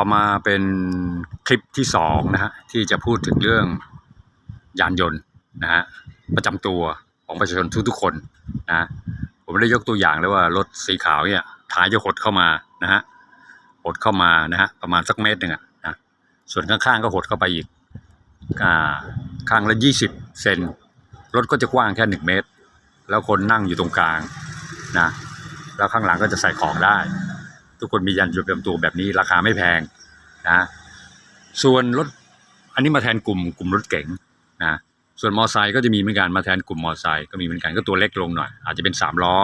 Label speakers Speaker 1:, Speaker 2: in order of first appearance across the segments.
Speaker 1: ต่อมาเป็นคลิปที่สองนะฮะที่จะพูดถึงเรื่องยานยนต์นะฮะประจำตัวของประชาชนทุกๆคนนะผมได้ยกตัวอย่างเลยว่ารถสีขาวเนี่ยท้ายจะหดเข้ามานะฮะหดเข้ามานะฮะประมาณสักเมตรหนึ่งอะนะส่วนข้างๆก็หดเข้าไปอีกอ่าข้างละยี่สิบเซนรถก็จะกว้างแค่หนึ่งเมตร แล้วคนนั่งอยู่ตรงกลางนะแล้วข้างหลังก็จะใส่ของได้ ทุกคนมียานยนต์ประจำตัวแบบนี้ราคาไม่แพงนะส่วนรถอันนี้มาแทนกลุ่มกลุ่มรถเก๋งนะส่วนมอไซค์ก็จะมีเหมือนกันมาแทนกลุ่มมอไซค์ก็มีเหมือนกันก็ตัวเล็กลงหน่อยอาจจะเป็นสามล้อ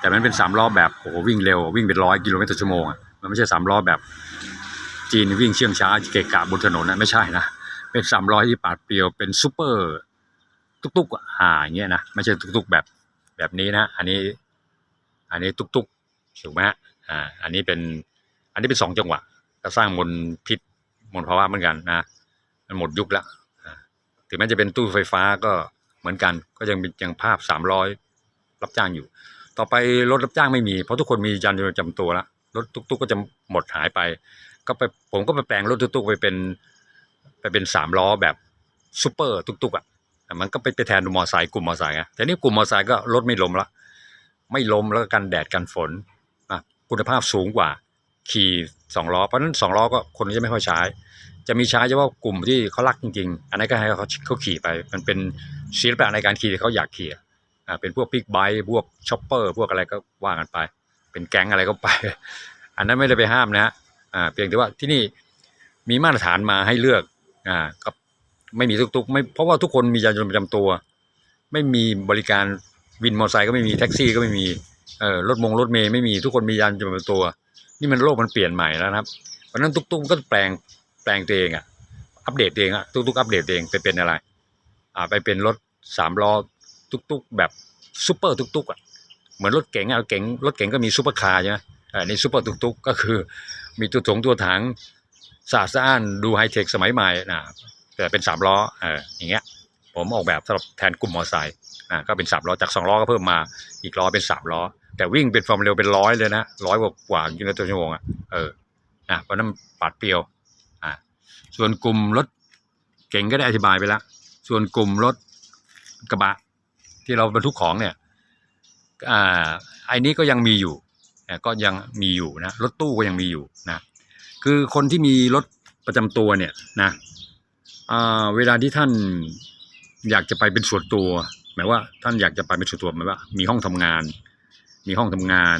Speaker 1: แต่มันเป็นสามล้อแบบโอ้โหวิ่งเร็ววิ่งเป็นร้อยกิโลเมตรต่อชั่วโมงมันไม่ใช่สามล้อแบบ จีนวิ่งเชื่องช้าเกะกะบนถนนนะไม่ใช่นะเป็นสามล้อที่ปาดเปรียวเป็นซูเปอร์ตุกๆอะอ่าอย่างเงี้ยนะไม่ใช่ตุกๆแบบแบบนี้นะ อันนี้ อันนี้ตุกๆถูกไหมฮะ อ่าอันนี้เป็นอันนี้เป็นสองจังหวะก็สร้างมลพิษมลภาวะเหมือนกันนะมันหมดยุคแล้วถึงแม้จะเป็นตู้ไฟฟ้าก็เหมือนกันก็ยังเป็นยังภาพสามร้อยรับจ้างอยู่ ต่อไปรถรับจ้างไม่มี เพราะทุกคนมียานยนต์ประจำตัวแล้วรถตุ๊กๆก็จะหมดหายไป ก็ไปผมก็ไปแปลงรถตุ๊กๆไปเป็นไปเป็นสามล้อแบบซูเปอร์ตุ๊กๆอะแต่มันก็ไปไปแทนมอไซค์กลุ่มมอไซค์ไงแต่นี่กลุ่มมอไซค์ก็รถไม่ล้มละไม่ล้มแล้วกันแดดกันฝน คุณภาพสูงกว่า ขี่สองล้อเพราะฉะนั้นสองล้อก็คนจะไม่ค่อยใช้ จะมีใช้เฉพาะกลุ่มที่เขารักจริงๆ อันนั้นก็ให้เขาเขาขี่ไป มันเป็นศิลปะในการขี่ที่เขาอยากขี่อ่าเป็นพวกบิ๊กไบค์พวกช็อปเปอร์พวกอะไรก็ว่ากันไป เป็นแก๊งอะไรก็ไป อันนั้นไม่ได้ไปห้ามนะฮะอ่าเพียงแต่ว่าที่นี่มีมาตรฐานมาให้เลือกอ่าก็ไม่มีตุกๆไม่เพราะว่าทุกคนมียานยนต์ประจำตัว ไม่มีบริการวินมอเตอร์ไซค์ก็ไม่มีแท็กซี่ก็ไม่มี เออรถมงรถเมย์ไม่มีทุกคนมียานยนต์ประจำตัว นี่มันโลกมันเปลี่ยนใหม่แล้วนะครับเพราะนั้นตุ๊กๆก็แปลงแปลงตัวเองอะอัปเดตตัวเองอะตุ๊กๆอัปเดตตัวเองไปเป็นอะไร อ่าไปเป็นรถสามล้อตุ๊กๆแบบซูเปอร์ตุ๊กๆอะเหมือนรถเก๋งอะเก๋งรถเก๋งก็มีซูเปอร์คาร์ใช่ไหมอ่านี่ซูเปอร์ตุ๊กๆก็คือมีตัวถงตัวถังสะอาดสะอ้านดูไฮเทคสมัยใหม่นะแต่เป็นสามล้อเอออย่างเงี้ยผมออกแบบสำหรับแทนกลุ่มมอไซค์ อ่าก็เป็นสามล้อจากสองล้อก็เพิ่มมาอีกล้อเป็นสามล้อ แต่วิ่งเป็นความเร็วเป็นร้อยเลยนะร้อยกว่ากว่ากิโลเมตรต่อชั่วโมงอะเออนะเพราะนั้นปาดเปรียวอ่าส่วนกลุ่มรถเก่งก็ได้อธิบายไปแล้วส่วนกลุ่มรถกระบะ ที่เราบรรทุกของเนี่ยอ่าไอ้นี้ก็ยังมีอยู่ก็ยังมีอยู่นะรถตู้ก็ยังมีอยู่นะคือคนที่มีรถประจำตัวเนี่ยนะอ่าเวลาที่ท่านอยากจะไปเป็นส่วนตัว มายว่าท่านอยากจะไปเป็นส่วนตัวหมายว่า มีห้องทำงาน มีห้องทำงาน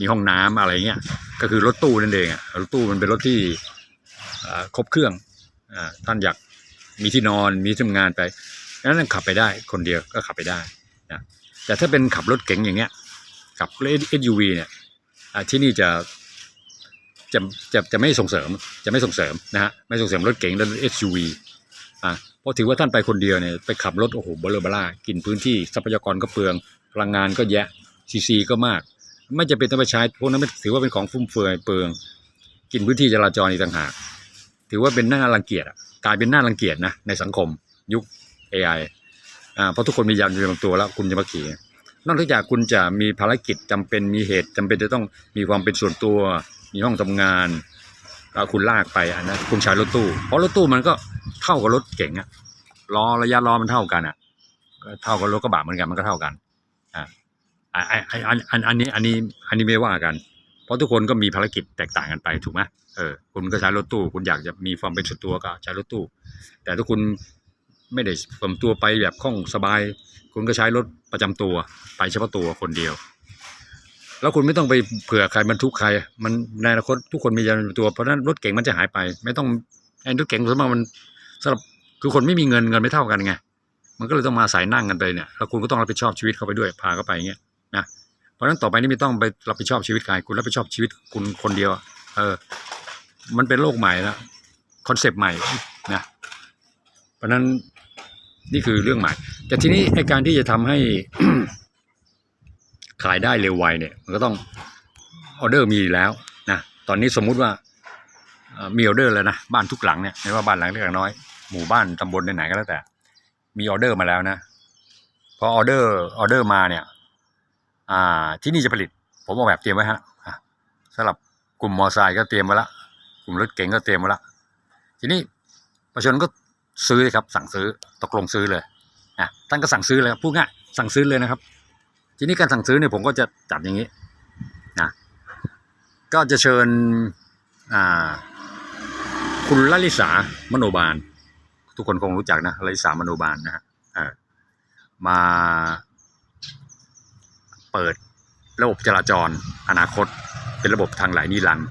Speaker 1: มีห้องน้ำอะไรเงี้ยก็คือรถตู้นั่นเองอะรถตู้มันเป็นรถที่ครบเครื่องอท่านอยากมีที่นอนมีที่ทำงานไปนั้นขับไปได้คนเดียวก็ขับไปได้นะแต่ถ้าเป็นขับรถเก๋งอย่างเงี้ยขับรถ SUV เนี่ยที่นี่จะจะจะจะไม่ส่งเสริมจะไม่ส่งเสริมนะฮะไม่ส่งเสริมรถเก๋งและรถ SUV อะ เพราะถือว่าท่านไปคนเดียวเนี่ยไปขับรถโอ้โหเบลอเบล่ากินพื้นที่ทรัพยากรก็เปลืองพลังงานก็แยะซีซีก็มาก ไม่จะเป็นต้องไปใช้พวกนั้นไม่ถือว่าเป็นของฟุ่มเฟือยเปลือง กินพื้นที่จราจรอีกต่างหาก ถือว่าเป็นหน้ารังเกียจกลายเป็นหน้ารังเกียจนะในสังคมยุค AI อ่าเพราะทุกคนมียานยนต์ประจำตัวแล้วคุณจะมาขี่นอกจากคุณจะมีภารกิจจำเป็นมีเหตุจำเป็นจะต้องมีความเป็นส่วนตัว มีห้องทำงานแล้วคุณลากไปอันนั้นคุณใช้รถตู้เพราะรถตู้มันก็ เท่ากับรถเก๋งอะล้อระยะล้อมันเท่ากันอะก็เท่ากับรถกระบะเหมือนกันมันก็เท่ากันอ่าไอ้อันอันอันนี้อันนี้อันนี้ไม่ว่ากัน เพราะทุกคนก็มีภารกิจแตกต่างกันไปถูกไหมเออคุณก็ใช้รถตู้ คุณอยากจะมีความเป็นส่วนตัวก็ใช้รถตู้ แต่ถ้าคุณไม่ได้ส่วนตัวไปแบบคล่องสบาย คุณก็ใช้รถประจำตัวไปเฉพาะตัวคนเดียว แล้วคุณไม่ต้องไปเผื่อใครบรรทุกใคร มันในอนาคตทุกคนมียานประจำตัวเพราะนั้นรถเก่งมันจะหายไป ไม่ต้องไอ้รถเก่งส่วนมากมัน สำหรับคือคนไม่มีเงินเงินไม่เท่ากันไงมันก็เลยต้องมาสายนั่งกันไปเนี่ยแล้วคุณก็ต้องรับผิดชอบชีวิตเขาไปด้วยพาเขาไปอย่างเงี้ยนะเพราะฉะนั้นต่อไปนี้ไม่ต้องไปรับผิดชอบชีวิตใครคุณรับผิดชอบชีวิตคุณคนเดียว เออ มันเป็นโลกใหม่แล้วคอนเซปต์ใหม่นะเพราะนั้นนี่คือเรื่องใหม่ แต่ทีนี้ไอการที่จะทำให้ขายได้เร็วไวเนี่ยมันก็ต้องออเดอร์มีแล้วนะตอนนี้สมมุติว่ามีออเดอร์แล้วนะบ้านทุกหลังเนี่ยไม่ว่าบ้านหลังเล็กหลังน้อย หมู่บ้านตำบลไหนๆก็แล้วแต่ มีออเดอร์มาแล้วนะพอออเดอร์ออเดอร์มาเนี่ย อ่า ที่นี่จะผลิต ผมออกแบบเตรียมไว้ฮะสำหรับกลุ่มมอไซค์ก็เตรียมไว้ละกลุ่มรถเก๋งก็เตรียมไว้ละทีนี้ประชาชนก็ซื้อเลยครับ สั่งซื้อตกลงซื้อเลยนะท่านก็สั่งซื้อเลยครับพูดง่ายสั่งซื้อเลยนะครับ ทีนี้การสั่งซื้อเนี่ยผมก็จะจัดอย่างนี้นะก็จะเชิญคุณลลิสามโนบาล ทุกคนคงรู้จักนะลลิสามโนบาลนะฮะมาเปิดระบบจราจรอนาคต เป็นระบบทางไหลนิรันดร์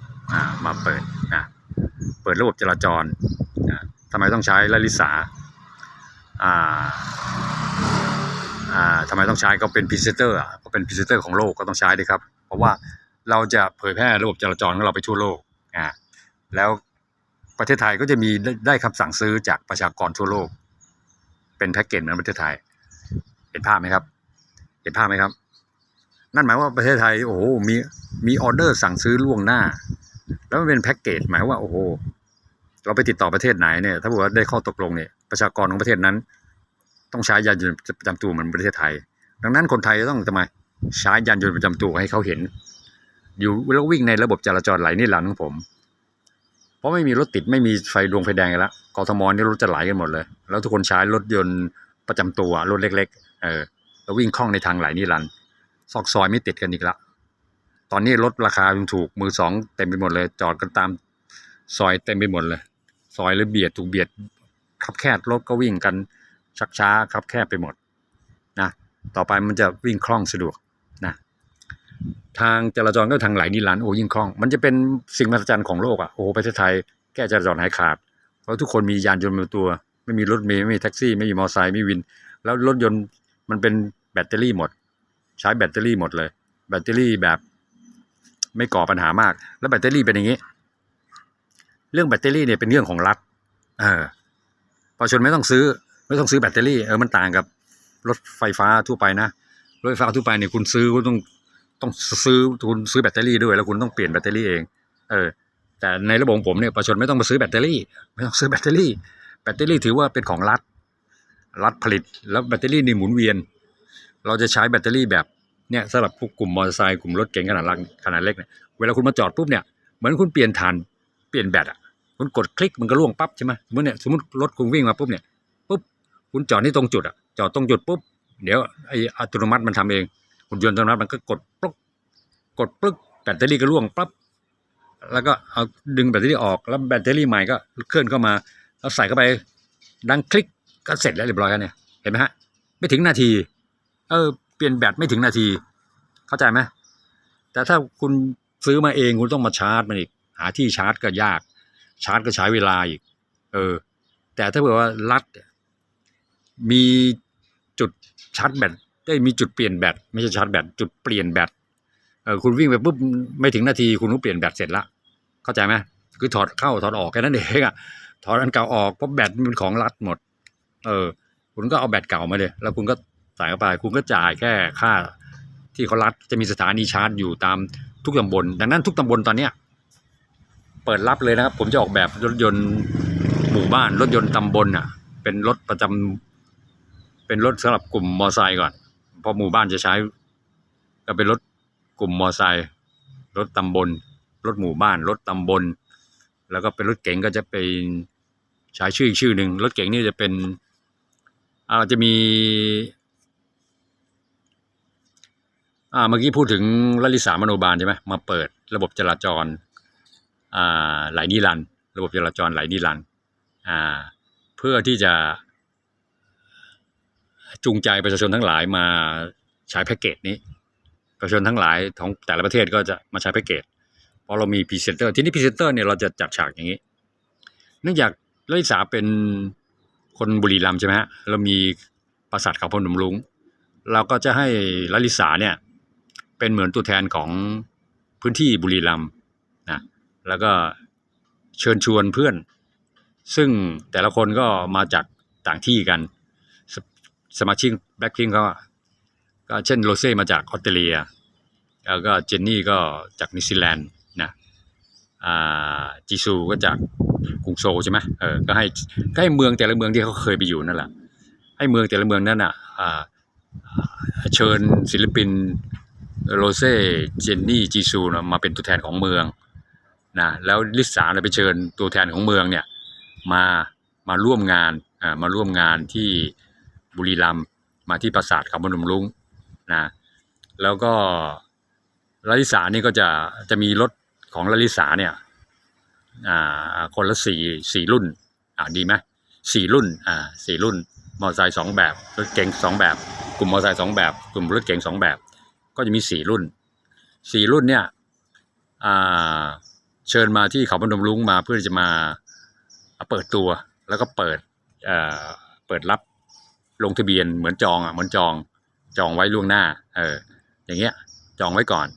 Speaker 1: มาเปิดนะเปิดระบบจราจรทำไมต้องใช้ลลิสาอ่าอ่าทำไมต้องใช้ก็เป็นพรีเซนเตอร์ก็เป็นพรีเซนเตอร์ของโลกก็ต้องใช้ดีครับ เพราะว่าเราจะเผยแพร่ระบบจราจรของเราไปทั่วโลกอ่าแล้ว ประเทศไทยก็จะมีได้ได้คำสั่งซื้อจากประชากรทั่วโลก เป็นแพ็กเกจเหมือนประเทศไทย เห็นภาพไหมครับ เห็นภาพไหมครับ นั่นหมายว่าประเทศไทยโอ้โหมีมีออเดอร์สั่งซื้อล่วงหน้า แล้วมันเป็นแพ็กเกจหมายว่าโอ้โหเราไปติดต่อประเทศไหนเนี่ยถ้าบอกว่าได้ข้อตกลงเนี่ยประชากรของประเทศนั้น ต้องใช้ยานยนต์ประจำตัวเหมือนประเทศไทย ดังนั้นคนไทยต้องทำไมใช้ยานยนต์ประจำตัวให้เขาเห็น อยู่แล้ววิ่งในระบบจราจรไหลนี่หลังของผม เพราะไม่มีรถติดไม่มีไฟดวงไฟแดงกันแล้วกทมนี่รถจะไหลกันหมดเลย แล้วทุกคนใช้รถยนต์ประจำตัวรถเล็ก ๆ เออแล้ววิ่งคล่องในทางไหลนี่รันซอกซอยไม่ติดกันอีกละตอนนี้รถราคาถูกมือสองเต็มไปหมดเลย จอดกันตามซอยเต็มไปหมดเลย ซอยเลยเบียดถูกเบียดขับแคบรถก็วิ่งกันชักช้าขับแคบไปหมดนะต่อไปมันจะวิ่งคล่องสะดวก ทางจราจรก็ทางไหลนิรันดร์โอ้ยิ่งคล่อง มันจะเป็นสิ่งมหัศจรรย์ของโลกอะโอ้โหประเทศไทยแก้จราจรหายขาด เพราะทุกคนมียานยนต์เป็นตัว ไม่มีรถเมล์ไม่มีแท็กซี่ ไม่มีมอเตอร์ไซค์ไม่มีวิน แล้วรถยนต์มันเป็นแบตเตอรี่หมด ใช้แบตเตอรี่หมดเลย แบตเตอรี่แบบ ไม่ก่อปัญหามาก แล้วแบตเตอรี่เป็นอย่างนี้ เรื่องแบตเตอรี่เนี่ยเป็นเรื่องของรัฐเออประชาชนไม่ต้องซื้อ ไม่ต้องซื้อแบตเตอรี่เออมันต่างกับรถไฟฟ้าทั่วไปนะรถไฟฟ้าทั่วไปเนี่ยคุณซื้อคุณต้อง ต้องซื้อคุณซื้อแบตเตอรี่ด้วย แล้วคุณต้องเปลี่ยนแบตเตอรี่เอง เออ แต่ในระบบผมเนี่ยประชาชนไม่ต้องมาซื้อแบตเตอรี่ ไม่ต้องซื้อแบตเตอรี่ แบตเตอรี่ถือว่าเป็นของรัฐ รัฐผลิต แล้วแบตเตอรี่นี่หมุนเวียน เราจะใช้แบตเตอรี่แบบเนี่ยสำหรับพวกกลุ่มมอเตอร์ไซค์กลุ่มรถเก๋งขนาดลังขนาดเล็กเนี่ย เวลาคุณมาจอดปุ๊บเนี่ย เหมือนคุณเปลี่ยนฐานเปลี่ยนแบตอะ คุณกดคลิกมันก็ล่วงปั๊บใช่ไหมสมมติเนี่ยสมมติรถคุณวิ่งมาปุ๊บเนี่ย ปุ๊บ คุณจอดที่ตรงจุดอะ จอดตรงจุดปุ๊บ เดี๋ยวไออัตโนมัติมันทำเอง หุ่นยนต์อัตโนมัติมันก็กดปุ๊บกดปุ๊บแบตเตอรี่ก็ล่วงปั๊บแล้วก็เอาดึงแบตเตอรี่ออกแล้วแบตเตอรี่ใหม่ก็เคลื่อนเข้ามาแล้วใส่เข้าไปดังคลิกก็เสร็จแล้วเรียบร้อยแล้วเนี่ยเห็นไหมฮะ ไม่ถึงนาที เออ เปลี่ยนแบตไม่ถึงนาที เข้าใจไหมแต่ถ้าคุณซื้อมาเองคุณต้องมาชาร์จมันอีก หาที่ชาร์จก็ยาก ชาร์จก็ใช้เวลาอีก เออ แต่ถ้าเผื่อว่ารัฐมีจุดชาร์จแบต ได้มีจุดเปลี่ยนแบตไม่ใช่ชาร์จแบตจุดเปลี่ยนแบตเออคุณวิ่งไปปุ๊บไม่ถึงนาทีคุณก็เปลี่ยนแบตเสร็จละเข้าใจไหมคือถอดเข้าถอดออกแค่นั้นเองอะถอดอันเก่าออกเพราะแบตมันเป็นของรัฐหมด เออ คุณก็เอาแบตเก่ามาเลยแล้วคุณก็ใส่เข้าไปคุณก็จ่ายแค่ค่า ที่เขารัดจะมีสถานีชาร์จอยู่ตามทุกตำบลดังนั้นทุกตำบลตอนเนี้ยเปิดรับเลยนะครับ ผมจะออกแบบรถยนต์หมู่บ้านรถยนต์ตำบลอะ เป็นรถประจำเป็นรถสำหรับกลุ่มมอไซค์ก่อน เพอหมู่บ้านจะใช้ ก็เป็นรถกลุ่มมอไซค์รถตำบล รถหมู่บ้าน รถตำบล แล้วก็เป็นรถเก๋งก็จะเป็นใช้ชื่ออีกชื่อหนึ่งรถเก๋งนี่จะเป็นอ่าจะมีอ่าเมื่อกี้พูดถึงลลิสามโนบาลใช่ไหมมาเปิดระบบจราจรอ่าไหลนิรันระบบจราจรไหลนิรันอ่าเพื่อที่จะ จูงใจประชาชนทั้งหลายมาใช้แพ็กเกจนี้ ประชาชนทั้งหลายของแต่ละประเทศก็จะมาใช้แพ็กเกจเพราะเรามีพรีเซนเตอร์ที่นี่พรีเซนเตอร์เนี่ยเราจะจัดฉากอย่างนี้ เนื่องจากลลิสาเป็นคนบุรีรัมย์ใช่ไหมฮะเรามีปราสาทเขาพนมรุ้งเราก็จะให้ลลิสาเนี่ยเป็นเหมือนตัวแทนของพื้นที่บุรีรัมย์นะแล้วก็เชิญชวนเพื่อน ซึ่งแต่ละคนก็มาจากต่างที่กัน สมาชิกแบ็คพิงเขาก็เช่นโรเซ่มาจากออสเตรเลีย แล้วก็เจนนี่ก็จากนิวซีแลนด์นะอ่าจีซูก็จากกรุงโซลใช่ไหมเออก็ให้ก็ให้เมืองแต่ละเมืองที่เขาเคยไปอยู่นั่นแหละให้เมืองแต่ละเมืองนั่นอะอ่าเชิญศิลปินโรเซ่เจนนี่จีซูนะมาเป็นตัวแทนของเมืองนะแล้วลิสาเนี่ยไปเชิญตัวแทนของเมืองเนี่ยมามาร่วมงานอ่ามาร่วมงานที่ บุรีรัมย์มาที่ปราสาทเขาพนมรุ้งนะแล้วก็ลลิสานี่ก็จะจะมีรถของลลิสาเนี่ยคนละสี่สี่รุ่นอ่าดีไหมสี่รุ่นอ่าสี่รุ่น มอเตอร์ไซค์สองแบบรถเก๋งสองแบบ กลุ่มมอเตอร์ไซค์สองแบบ กลุ่มรถเก๋งสองแบบ ก็จะมีสี่รุ่นสี่รุ่นเนี่ยอ่าเชิญมาที่เขาพนมรุ้งมาเพื่อจะมาเปิดตัวแล้วก็เปิดเปิดรับ ลงทะเบียนเหมือนจองอะเหมือนจองจองไว้ล่วงหน้า เออ อย่างเงี้ย จองไว้ก่อน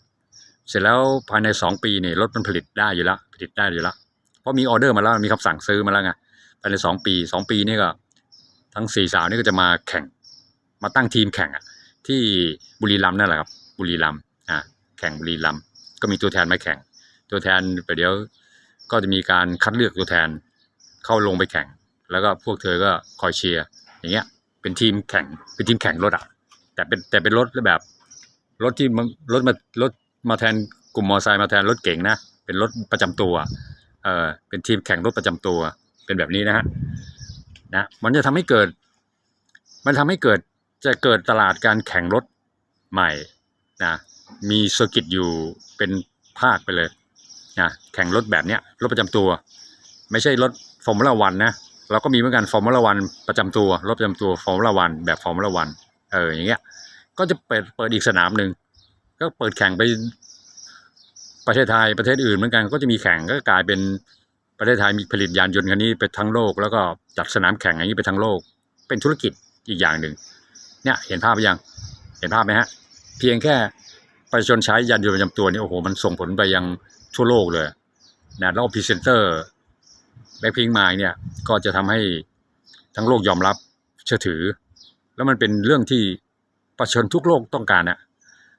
Speaker 1: เสร็จแล้วภายในสองปีเนี่ยรถมันผลิตได้อยู่แล้วผลิตได้อยู่แล้วเพราะมีออเดอร์มาแล้วมีคำสั่งซื้อมาแล้วไงภายในสองปีสองปีนี่ก็ ทั้งสี่สาวนี่ก็จะมาแข่ง มาตั้งทีมแข่งอะ ที่บุรีรัมย์นั่นแหละครับ บุรีรัมย์อ่าแข่งบุรีรัมย์ก็มีตัวแทนมาแข่ง ตัวแทนไปเดี๋ยวก็จะมีการคัดเลือกตัวแทนเข้าลงไปแข่ง แล้วก็พวกเธอก็คอยเชียร์อย่างเงี้ย เป็นทีมแข่ง เป็นทีมแข่งรถอะ แต่เป็นแต่เป็นรถแบบ รถที่มันรถมารถมาแทนกลุ่มมอเตอร์ไซค์มาแทนรถเก่งนะ เป็นรถประจำตัว เออเป็นทีมแข่งรถประจำตัว เป็นแบบนี้นะฮะ นะ มันจะทำให้เกิด มันทำให้เกิด จะเกิดตลาดการแข่งรถใหม่นะ มีเซอร์กิตอยู่เป็นภาคไปเลยนะ แข่งรถแบบเนี้ย รถประจำตัว ไม่ใช่รถฟอร์มูล่าวันนะ เราก็มีเหมือนกันฟอร์มูล่าวันประจำตัวรถประจำตัวฟอร์มูล่าวันแบบฟอร์มูล่าวันเอออย่างเงี้ย ก็จะเปิดเปิดอีกสนามหนึ่งก็เปิดแข่งไปประเทศไทยประเทศอื่นเหมือนกันก็จะมีแข่งก็กลายเป็นประเทศไทยมีผลิตยานยนต์คันนี้ไปทั้งโลก แล้วก็จัดสนามแข่งอย่างนี้ไปทั้งโลก เป็นธุรกิจอีกอย่างหนึ่งเนี่ยเห็นภาพหรือยังเห็นภาพไหมฮะ เพียงแค่ประชาชนใช้ยานยนต์ประจำตัวนี่โอ้โหมันส่งผลไปยังทั่วโลกเลยนะแล้วพรีเซนเตอร์ บ็คพิงมาเนี่ยก็จะทำให้ทั้งโลกยอมรับเชื่อถือ แล้วมันเป็นเรื่องที่ประชาชนทุกโลกต้องการอะ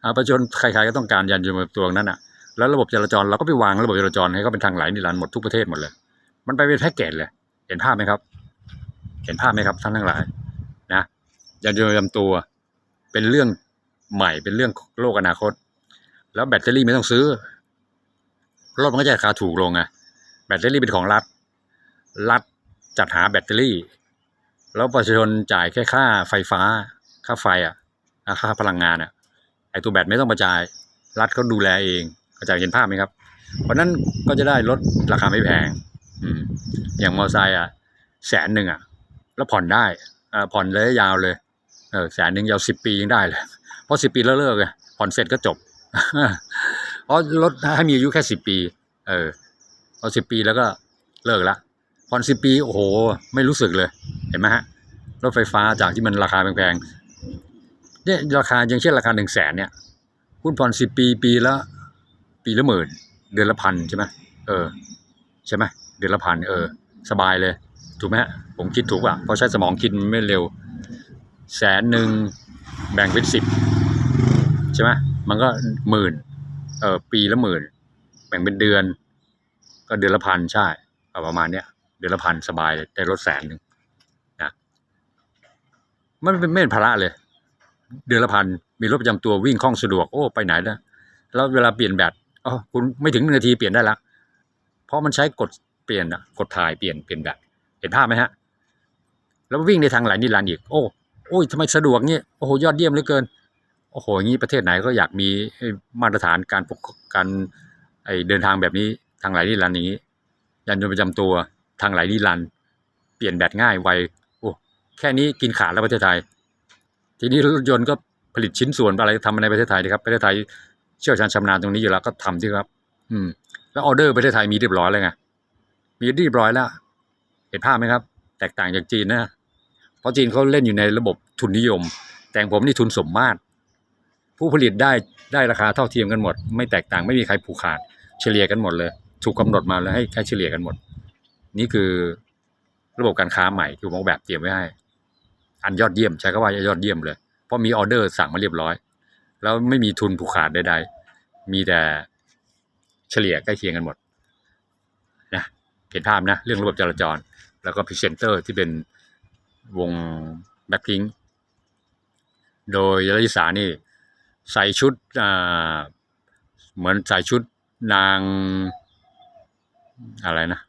Speaker 1: อ่าประชาชนใครๆก็ต้องการยานยนต์ตัวนั้นอะแล้วระบบจราจรเราก็ไปวางระบบจราจรให้เขาเป็นทางไหลนิรันดร์หมดทุกประเทศหมดเลย มันไปเป็นแพ็กเกจเลย เห็นภาพไหมครับ เห็นภาพไหมครับท่านทั้งหลายนะยานยนต์ประจำตัวเป็นเรื่องใหม่เป็นเรื่องโลกอนาคต แล้วแบตเตอรี่ไม่ต้องซื้อรถมันก็จะราคาถูกลงไงแบตเตอรี่เป็นของรัฐ รัฐจัดหาแบตเตอรี่ แล้วประชาชนจ่ายแค่ค่าไฟฟ้า ค่าไฟอะค่าพลังงานอะไอตัวแบตไม่ต้องมาจ่าย รัฐเขาดูแลเองเข้าใจเห็นภาพไหมครับ เพราะนั้นก็จะได้ลดราคาไม่แพงอืมอย่างมอเตอร์ไซค์อะแสนหนึ่งอะ แล้วผ่อนได้อ่าผ่อนระยะยาวเลยเออแสนหนึ่งยาวสิบปียังได้เลย เพราะสิบปีแล้วเลิกไงผ่อนเสร็จก็จบเพราะรถให้มีอายุแค่สิบปี เออพอสิบปีแล้วก็เลิกละ ผ่อนสิปีโอ้โห ไม่รู้สึกเลย เห็นไหมฮะรถไฟฟ้าจากที่มันราคาแพงๆเนี่ยราคาอย่างเช่นราคาหนึ่งแสนเนี่ยคุณผ่อนสิปีปีละปีละหมื่น เดือนละพันใช่ไหมเออใช่ไหมเดือนละพันเออ สบายเลย ถูกไหมฮะผมคิดถูกป่ะเพราะใช้สมองคิดมันไม่เร็วแสนหนึ่งแบ่งเป็นสิบใช่ไหมมันก็หมื่นเออปีละหมื่น แบ่งเป็นเดือน ก็เดือนละพันใช่ประมาณเนี้ย ดือนละพันสบายเลยได้รถแสนหนึ่งนะมันเป็นไม่เป็นภาระเลย เดือนละพันมีรถประจำตัววิ่งคล่องสะดวกโอ้ไปไหนนะแล้วเวลาเปลี่ยนแบตอ๋อคุณไม่ถึงหนึ่งนาทีเปลี่ยนได้ละเพราะมันใช้กดเปลี่ยนอะกดถ่ายเปลี่ยนเปลี่ยนแบตเห็นภาพไหมฮะ แล้ววิ่งในทางไหลนิรันดร์อีกโอ้โอ้ยทำไมสะดวกงี้โอ้โหยอดเยี่ยมเหลือเกินโอ้โหอย่างนี้ประเทศไหนก็อยากมีมาตรฐานการปกการไอเดินทางแบบนี้ทางไหลนิรันดร์อย่างนี้ ยานยนต์ประจำตัว ทางไหลนิรัน เปลี่ยนแบตง่ายไวโอ้แค่นี้กินขาดแล้วประเทศไทย ทีนี้รถยนต์ก็ผลิตชิ้นส่วนอะไรทำในประเทศไทยนะครับประเทศไทยเชี่ยวชาญชำนาญตรงนี้อยู่แล้วก็ทำที่ครับ อืม แล้วออเดอร์ประเทศไทยมีเรียบร้อยเลยไงมีเรียบร้อยแล้ว เห็นภาพไหมครับ แตกต่างจากจีนนะเพราะจีนเขาเล่นอยู่ในระบบทุนนิยม แต่งผมนี่ทุนสมมาตร ผู้ผลิตได้ได้ราคาเท่าเทียมกันหมด ไม่แตกต่างไม่มีใครผูกขาด เฉลี่ยกันหมดเลย ถูกกำหนดมาแล้วให้ให้เฉลี่ยกันหมด นี่คือระบบการค้าใหม่ที่ผมออกแบบเตรียมไว้ให้ อันยอดเยี่ยมใช้คำว่ายอดเยี่ยมเลย เพราะมีออเดอร์สั่งมาเรียบร้อย แล้วไม่มีทุนผูกขาดใดๆ มีแต่เฉลี่ยใกล้เคียงกันหมดนะเห็นภาพนะเรื่องระบบจราจร แล้วก็พรีเซนเตอร์ที่เป็นวงแบ็คพิงโดยยลิสานี่ใส่ชุดเหมือนใส่ชุดนางอะไรนะ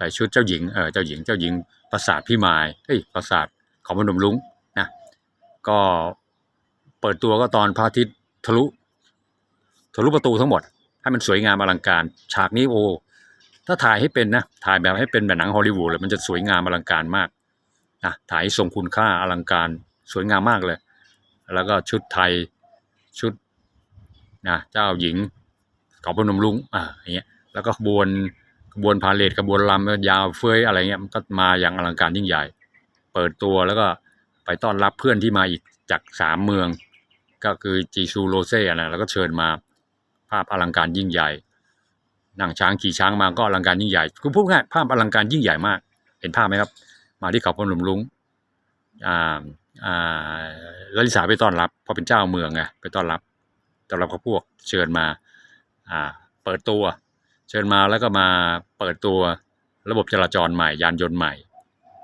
Speaker 1: ส่ชุดเจ้าหญิงเออเจ้าหญิงเจ้าหญิงปราสาทพี่มายเฮ้ยปราสาทของพนมลุงนะก็เปิดตัวก็ตอนพระอาทิตย์ทะลุทะลุประตูทั้งหมด ให้มันสวยงามอลังการ ฉากนี้โอ้ถ้าถ่ายให้เป็นนะถ่ายแบบให้เป็นแบบหนังฮอลลีวูดเลยมันจะสวยงามอลังการมากนะถ่ายให้ทรงคุณค่าอลังการสวยงามมากเลย แล้วก็ชุดไทยชุดนะเจ้าหญิงของพนมลุงอ่าอย่างเงี้ยแล้วก็ขบวน ขบวนพาเลทขบวนลำยาวเฟ้ยอะไรเงี้ยมันก็มาอย่างอลังการยิ่งใหญ่ เปิดตัวแล้วก็ไปต้อนรับเพื่อนที่มาอีกจากสามเมือง ก็คือจีซูโรเซ่นะแล้วก็เชิญมาภาพอลังการยิ่งใหญ่นั่งช้างขี่ช้างมาก็อลังการยิ่งใหญ่คือพูดง่ายภาพอลังการยิ่งใหญ่มาก เห็นภาพไหมครับ มาที่เขาพนมลุงอ่าอ่าลลิสาไปต้อนรับเพราะเป็นเจ้าเมืองไงไปต้อนรับต้อนรับกับพวกเชิญมา อ่า เปิดตัว เชิญมาแล้วก็มาเปิดตัวระบบจราจรใหม่ ยานยนต์ใหม่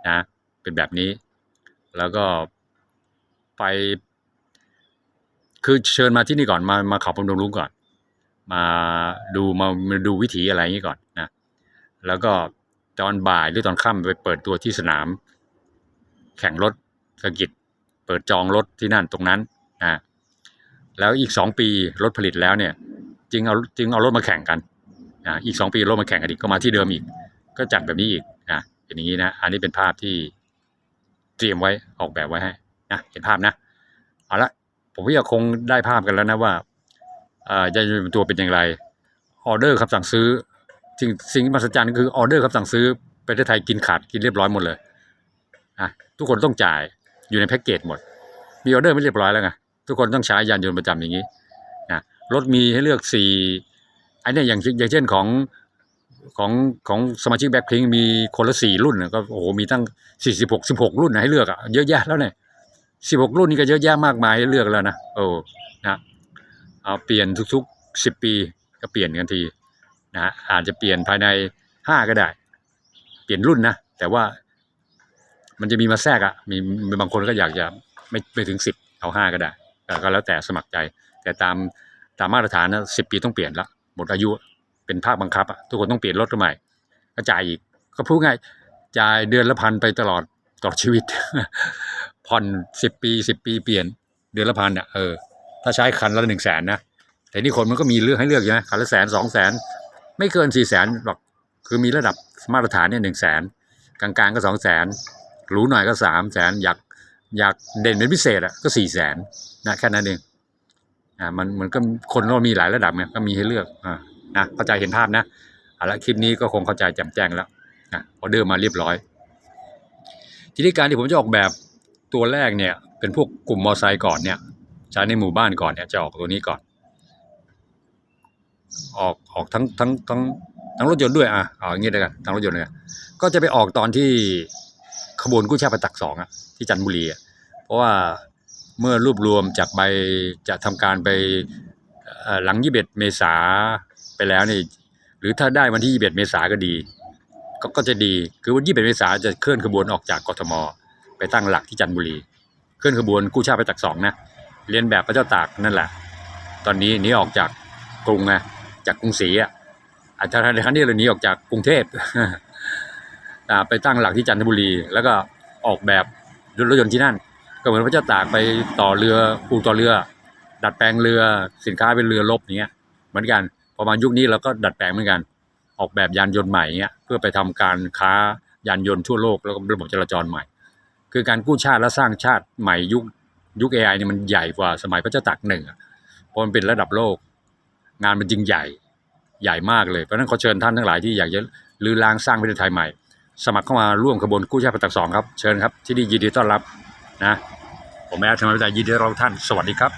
Speaker 1: นะเป็นแบบนี้ แล้วก็ไป คือเชิญมาที่นี่ก่อนมามาเขาพนมรุ้งก่อน มาดูมามาดูวิถีอะไรอย่างนี้ก่อนนะแล้วก็ตอนบ่ายหรือตอนค่ำไปเปิดตัวที่สนาม แข่งรถสกิจเปิดจองรถที่นั่นตรงนั้นนะแล้วอีกสองปีรถผลิตแล้วเนี่ย จึงเอาจึงเอารถมาแข่งกัน นะอีกสองปีรถมาแข่งกันอีกก็มาที่เดิมอีก ก็จัดแบบนี้อีกนะเป็นอย่างนี้นะ อันนี้เป็นภาพที่เตรียมไว้ออกแบบไว้ให้นะเห็นภาพนะเอาละผมว่าคงได้ภาพกันแล้วนะว่าจะเป็นตัวเป็นอย่างไรออเดอร์คำสั่งซื้อสิ่งสิ่งมหัศจรรย์คือออเดอร์คำสั่งซื้อประเทศไทยกินขาดกินเรียบร้อยหมดเลยนะทุกคนต้องจ่ายอยู่ในแพ็กเกจหมด มีออเดอร์ไม่เรียบร้อยแล้วไงทุกคนต้องใช้ยานยนต์ประจำอย่างนี้นะรถมีให้เลือกสี่ อ้เนี่ยอย่างอย่างเช่นของของของสมาชิกแบ็คพิงมีคนละสี่รุ่นนะก็โอ้โหมีตั้งสี่สิบหกสิบหกรุ่นนะให้เลือกอะเยอะแยะแล้วเนี่ยสิบหกรุ่นนี่ก็เยอะแยะมากมายให้เลือกแล้วนะโอ้นะเอาเปลี่ยนทุกๆสิบปีก็เปลี่ยนกันทีนะอาจจะเปลี่ยนภายในห้าก็ได้ เปลี่ยนรุ่นนะแต่ว่ามันจะมีมาแทรกอะมีบางคนก็อยากจะไม่ไม่ถึงสิบเอาห้าก็ได้ก็แล้วแต่สมัครใจ แต่ตามตามมาตรฐานนะสิบปีต้องเปลี่ยนละ หมดอายุเป็นภาคบังคับอะทุกคนต้องเปลี่ยนรถใหม่ก็จ่ายอีกก็พูดง่ายจ่ายเดือนละพันไปตลอดตลอดชีวิตผ่อนสิบปีสิบปีเปลี่ยนเดือนละพันเนี่ยเออถ้าใช้คันละหนึ่งแสนนะแต่นี่คนมันก็มีเลือกให้เลือกใช่ไหมคันละแสนสองแสนไม่เกินสี่แสนหรอกคือมีระดับมาตรฐานเนี่ยหนึ่งแสนกลางๆก็สองแสนหรูหน่อยก็สามแสนอยากอยากเด่นเป็นพิเศษอะก็สี่แสนนะแค่นั้นเอง อ่ามันมันก็คนเรามีหลายระดับไงก็มีให้เลือกอ่านะเข้าใจเห็นภาพนะเอาละคลิปนี้ก็คงเข้าใจแจ่มแจ้งแล้วนะออเดอร์มาเรียบร้อย ทีนี้การที่ผมจะออกแบบตัวแรกเนี่ย เป็นพวกกลุ่มมอไซค์ก่อนเนี่ยใช้ในหมู่บ้านก่อนเนี่ยจะออกตัวนี้ก่อน ออกออกทั้งทั้งทั้งทั้งรถยนต์ด้วยอะเอาอย่างงี้เลยกันทั้งรถยนต์เลยก็จะไปออกตอนที่ขบวนกู้ชาติประตักสองอะที่จันทบุรีอะเพราะว่า เมื่อรวบรวมจากใบจะทำการไปเอ่อหลัง 21 เมษาไปแล้วนี่หรือถ้าได้วันที่ 21 เมษาก็ดีก็ก็จะดีคือวันที่21เมษาจะเคลื่อนขบวนออกจากกทม ไปตั้งหลักที่จันทบุรี เคลื่อนขบวนกู้ชาติไปตักสองนะเรียนแบบพระเจ้าตากนั่นแหละ ตอนนี้หนีออกจากกรุงไงจากกรุงศรีอะอาจจะในครั้งนี้เราหนีออกจากกรุงเทพไปตั้งหลักที่จันทบุรี แล้วก็ออกแบบรถยนต์ที่นั่น ก็เหมือนพระเจ้าตากไปต่อเรือปูต่อเรือ ดัดแปลงเรือสินค้าเป็นเรือรบอย่างเงี้ยเหมือนกันประมาณยุคนี้เราก็ดัดแปลงเหมือนกัน ออกแบบยานยนต์ใหม่เงี้ยเพื่อไปทำการค้ายานยนต์ทั่วโลกแล้วก็ระบบจราจรใหม่ คือการกู้ชาติและสร้างชาติใหม่ยุคยุค AI เนี่ยมันใหญ่กว่าสมัยพระเจ้าตากหนึ่งเพราะมันเป็นระดับโลก งานมันจริงใหญ่ใหญ่มากเลยเพราะฉะนั้นขอเชิญท่านทั้งหลายที่อยากจะลือล้างสร้างประเทศไทยใหม่ สมัครเข้ามาร่วมขบวนกู้ชาติประตักสองครับเชิญครับที่นี่ยินดีต้อนรับ นะผมแอดธรรมวิทยายินดีต้อนรับท่าน สวัสดีครับ